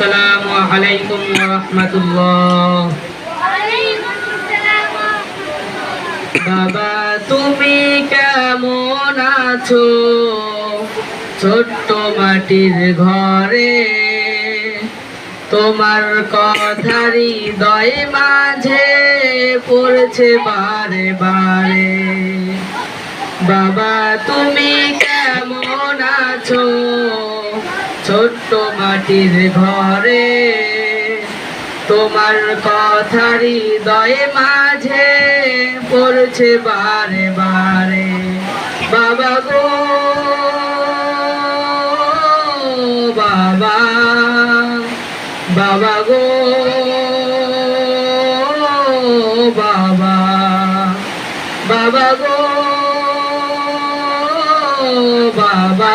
আসসালামু আলাইকুম ওয়া রাহমাতুল্লাহ। বাবা, তুমি কেমন আছো? ছোট্ট মাটির ঘরে তোমার কথারি দয় মাঝে পড়ছে বারে বারে। বাবা, তুমি ছোট্ট মাটির ঘরে, তোমার কথারি দয়ে মাঝে পড়ছে বারে বারে। বাবা গো, বাবা বাবা গো, বাবা বাবা গো, বাবা।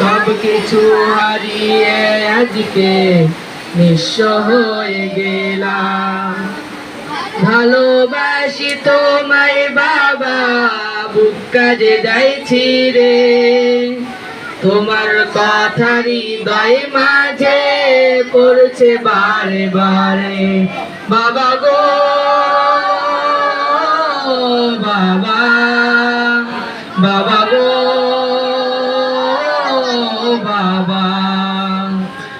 সব কিছু হারিয়ে আজকে নিঃস্ব হয়ে গেলাম। ভালোবাসি তোমায় বাবা, বুক যে যাইছি রে। তোমার কথা হৃদয় মাঝে পড়ছে বারে বারে বাবা গো, বাবা বাবা গো।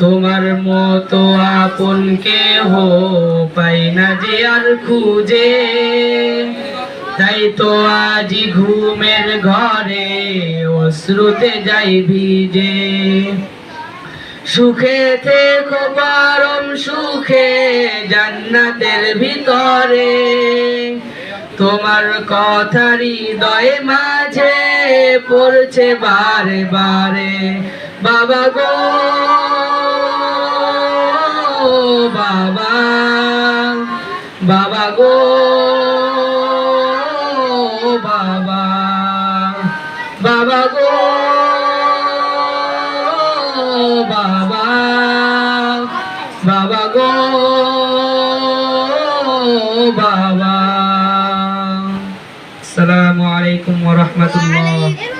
তোমার মতো আপন কে কেহ পাই না যে আর খুঁজে। তাই তো আজি ঘুমের ঘরে অশ্রুতে যাই ভিজে। সুখে থেকো পরম সুখে জান্নাতের ভিতরে। তোমার কথা হৃদয় মাঝে পড়ছে বারে বারে। বাবা গো বাবা গো বাবা বাবা গো বাবা বাবা গো বাবা আসসালামু আলাইকুম ওয়া রাহমাতুল্লাহ